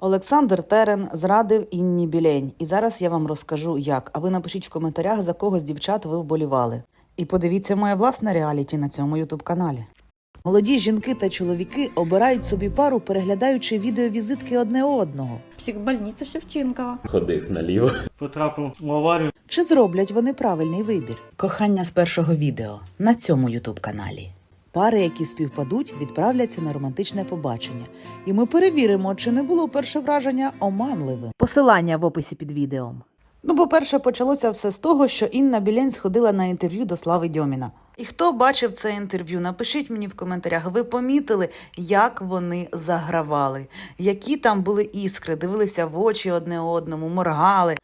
Олександр Терен зрадив Інні Білень. І зараз я вам розкажу, як. А ви напишіть в коментарях, за кого з дівчат ви вболівали. І подивіться моє власне реаліті на цьому ютуб каналі. Молоді жінки та чоловіки обирають собі пару, переглядаючи відеовізитки одне одного. Психбольниця Шевченкова. ходив наліво. потрапив в аварію. Чи зроблять вони правильний вибір? Кохання з першого відео на цьому ютуб каналі. Пари, які співпадуть, відправляться на романтичне побачення, і ми перевіримо, чи не було перше враження оманливим. Посилання в описі під відео. Ну, по-перше, почалося все з того, що Інна Білень сходила на інтерв'ю до Слави Дьоміна. І хто бачив це інтерв'ю? Напишіть мені в коментарях. Ви помітили, як вони загравали, які там були іскри, дивилися в очі одне одному, моргали.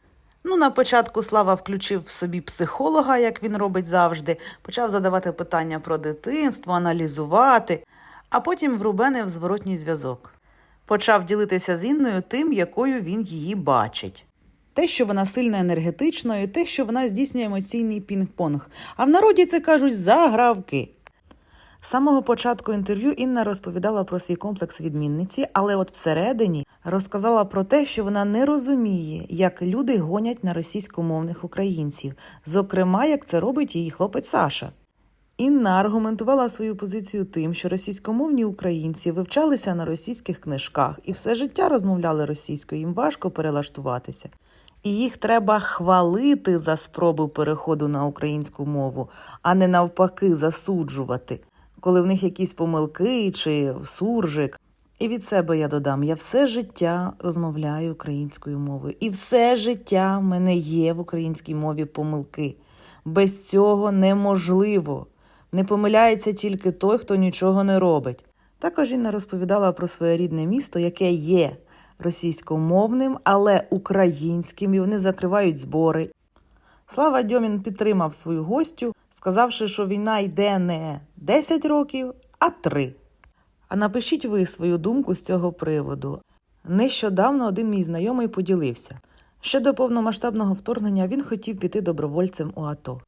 Ну, на початку Слава включив в собі психолога, як він робить завжди, почав задавати питання про дитинство, аналізувати, а потім врубенив зворотній зв'язок. Почав ділитися з Інною тим, якою він її бачить. Те, що вона сильно енергетична, і те, що вона здійснює емоційний пінг-понг. А в народі це кажуть загравки. З самого початку інтерв'ю Інна розповідала про свій комплекс відмінниці, але от всередині розказала про те, що вона не розуміє, як люди гонять на російськомовних українців, зокрема, як це робить її хлопець Саша. Інна аргументувала свою позицію тим, що російськомовні українці вивчалися на російських книжках і все життя розмовляли російською, їм важко перелаштуватися. І їх треба хвалити за спробу переходу на українську мову, а не навпаки засуджувати, коли в них якісь помилки чи суржик. І від себе я додам: я все життя розмовляю українською мовою, і все життя в мене є в українській мові помилки. Без цього неможливо. Не помиляється тільки той, хто нічого не робить. Також Інна розповідала про своє рідне місто, яке є російськомовним, але українським, і вони закривають збори. Слава Дьомін підтримав свою гостю, сказавши, що війна йде не 10 років, а 3. А напишіть ви свою думку з цього приводу. Нещодавно один мій знайомий поділився. Ще до повномасштабного вторгнення він хотів піти добровольцем у АТО.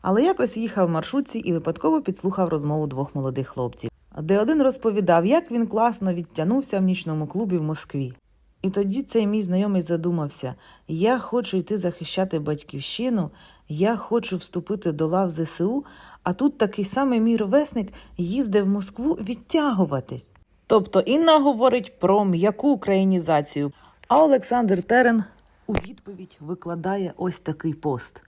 Але якось їхав в маршрутці і випадково підслухав розмову двох молодих хлопців, де один розповідав, як він класно відтягнувся в нічному клубі в Москві. І тоді цей мій знайомий задумався: я хочу йти захищати батьківщину, я хочу вступити до лав ЗСУ, а тут такий самий мій ровесник їздив в Москву відтягуватись. Тобто Інна говорить про м'яку українізацію, а Олександр Терен у відповідь викладає ось такий пост.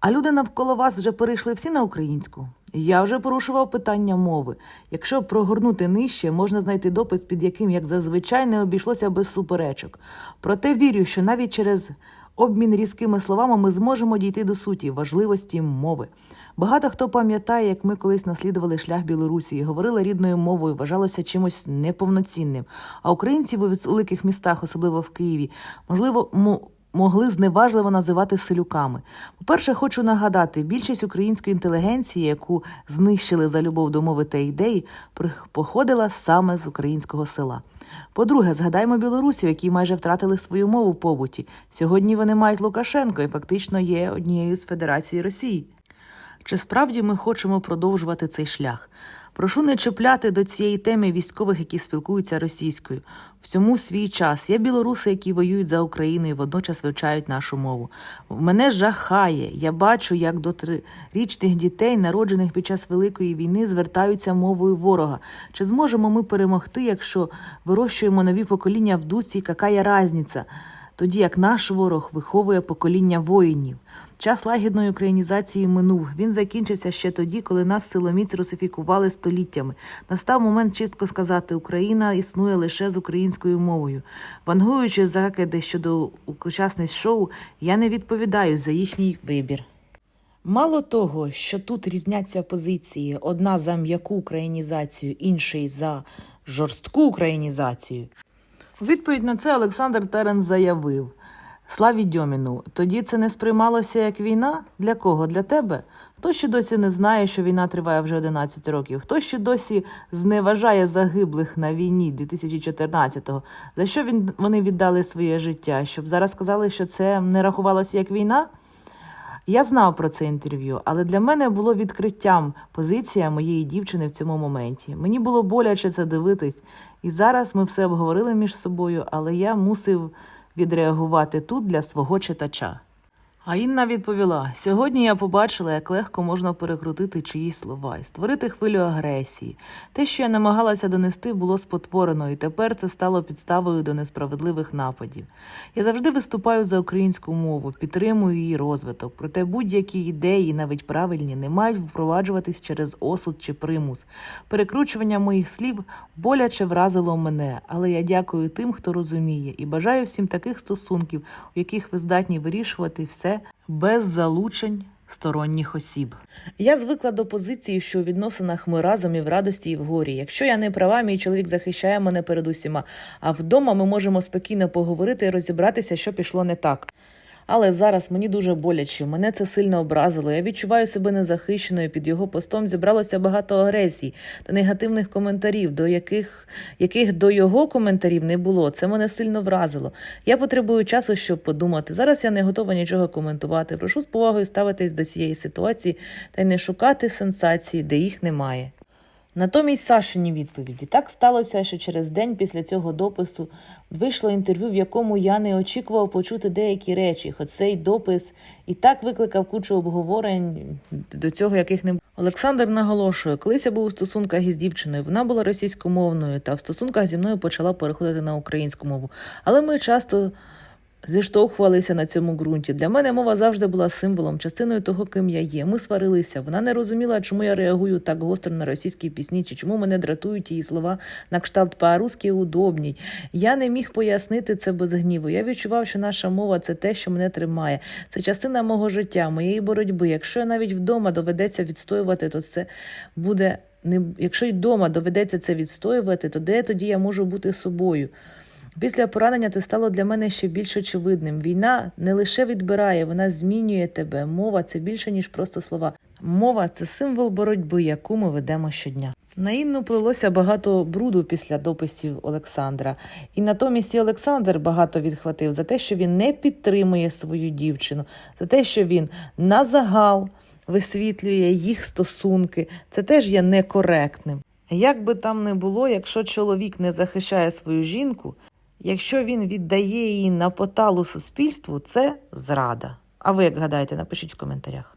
А люди навколо вас вже перейшли всі на українську. Я вже порушував питання мови. Якщо прогорнути нижче, можна знайти допис, під яким, як зазвичай, не обійшлося без суперечок. Проте вірю, що навіть через обмін різкими словами ми зможемо дійти до суті важливості мови. Багато хто пам'ятає, як ми колись наслідували шлях Білорусі говорили рідною мовою, вважалося чимось неповноцінним. А українці в великих містах, особливо в Києві, можливо, мо- могли зневажливо називати селюками. По-перше, хочу нагадати, більшість української інтелігенції, яку знищили за любов до мови та ідеї, походила саме з українського села. По-друге, згадаймо білорусів, які майже втратили свою мову в побуті. Сьогодні вони мають Лукашенко і фактично є однією з Федерації Росії. Чи справді ми хочемо продовжувати цей шлях? Прошу не чіпляти до цієї теми військових, які спілкуються російською. Всьому свій час. Є білоруси, які воюють за Україну і водночас вивчають нашу мову. Мене жахає. Я бачу, як до трирічних дітей, народжених під час Великої війни, звертаються мовою ворога. Чи зможемо ми перемогти, якщо вирощуємо нові покоління в дусі, є разниця? Тоді як наш ворог виховує покоління воїнів. Час лагідної українізації минув. Він закінчився ще тоді, коли нас силоміць русифікували століттями. Настав момент чітко сказати, Україна існує лише з українською мовою. Вангуючи закиди щодо учасниць шоу, я не відповідаю за їхній вибір. Мало того, що тут різняться позиції: одна за м'яку українізацію, інший за жорстку українізацію. У відповідь на це Олександр Терен заявив. Славі Дьоміну, тоді це не сприймалося як війна? Для кого? Для тебе? Хто ще досі не знає, що війна триває вже 11 років? Хто ще досі зневажає загиблих на війні 2014-го? За що він, вони віддали своє життя? Щоб зараз сказали, що це не рахувалося як війна? Я знав про це інтерв'ю, але для мене було відкриттям позиція моєї дівчини в цьому моменті. Мені було боляче це дивитись, і зараз ми все обговорили між собою, але я мусив відреагувати тут для свого читача. А Інна відповіла: сьогодні я побачила, як легко можна перекрутити чиїсь слова і створити хвилю агресії. Те, що я намагалася донести, було спотворено, і тепер це стало підставою до несправедливих нападів. Я завжди виступаю за українську мову, підтримую її розвиток. Проте будь-які ідеї, навіть правильні, не мають впроваджуватись через осуд чи примус. Перекручування моїх слів боляче вразило мене, але я дякую тим, хто розуміє, і бажаю всім таких стосунків, у яких ви здатні вирішувати все без залучень сторонніх осіб. Я звикла до позиції, що у відносинах ми разом і в радості, і в горі. Якщо я не права, мій чоловік захищає мене перед усіма. А вдома ми можемо спокійно поговорити і розібратися, що пішло не так. Але зараз мені дуже боляче, мене це сильно образило. Я відчуваю себе незахищеною. Під його постом зібралося багато агресій та негативних коментарів, до яких, яких до його коментарів не було. Це мене сильно вразило. Я потребую часу, щоб подумати. Зараз я не готова нічого коментувати. Прошу з повагою ставитись до цієї ситуації та й не шукати сенсації, де їх немає. Натомість Сашині відповіді так сталося, що через день після цього допису вийшло інтерв'ю, в якому я не очікував почути деякі речі, хоч цей допис і так викликав кучу обговорень, до цього яких не. Олександр наголошує, колись я був у стосунках із дівчиною, вона була російськомовною, та в стосунках зі мною почала переходити на українську мову. Але ми часто зіштовхувалися на цьому ґрунті. Для мене мова завжди була символом, частиною того, ким я є. Ми сварилися. Вона не розуміла, чому я реагую так гостро на російські пісні, чи чому мене дратують її слова на кшталт по-русски удобній. Я не міг пояснити це без гніву. Я відчував, що наша мова це те, що мене тримає. Це частина мого життя, моєї боротьби. Якщо навіть вдома доведеться відстоювати, то це буде не якщо й вдома доведеться це відстоювати, то де тоді я можу бути собою? Після поранення це стало для мене ще більш очевидним. Війна не лише відбирає, вона змінює тебе. Мова це більше, ніж просто слова. Мова це символ боротьби, яку ми ведемо щодня. На Інну плилося багато бруду після дописів Олександра, і натомість і Олександр багато відхватив за те, що він не підтримує свою дівчину, за те, що він на загал висвітлює їх стосунки. Це теж є некоректним. Як би там не було, якщо чоловік не захищає свою жінку, якщо він віддає її на поталу суспільству, це зрада. А ви як гадаєте, напишіть в коментарях.